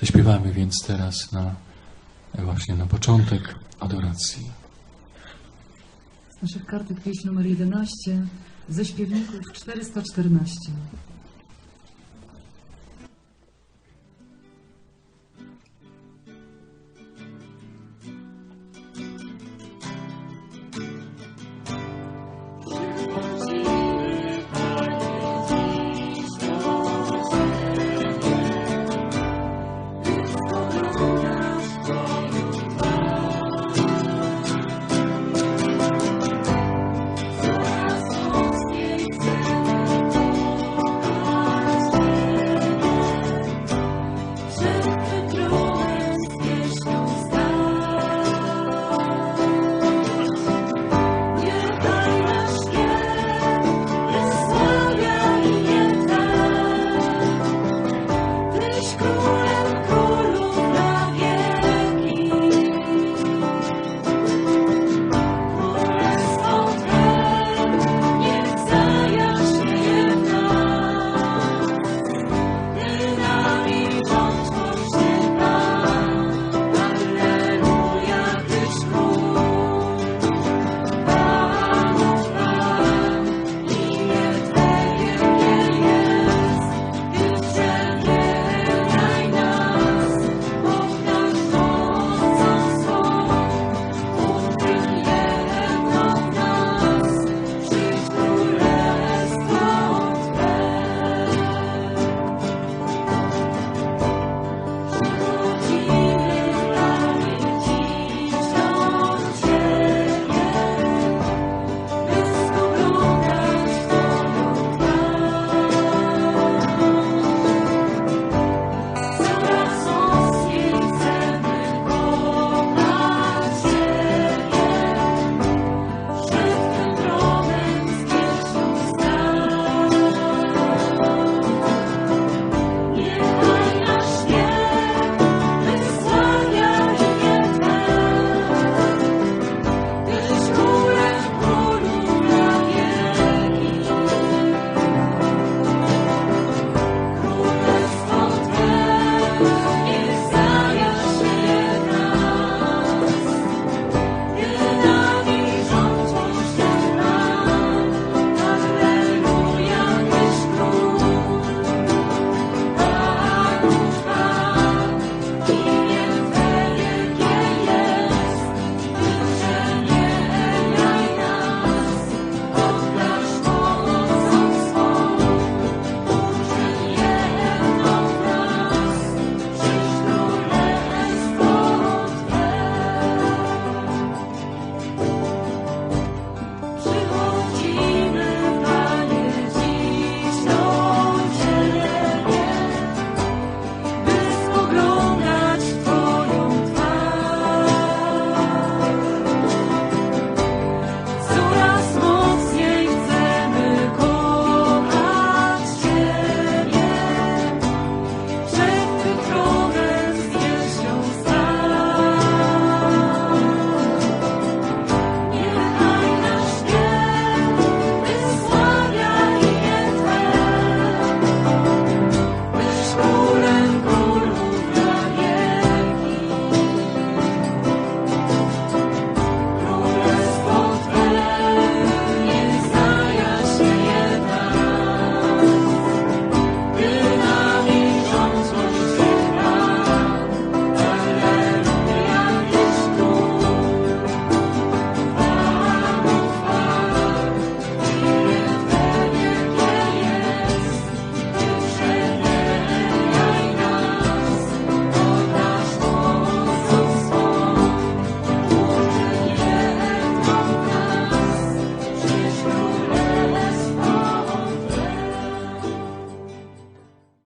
Zaśpiewamy więc teraz na właśnie na początek adoracji. Z naszych kartek pieśń numer 11 ze śpiewników 414.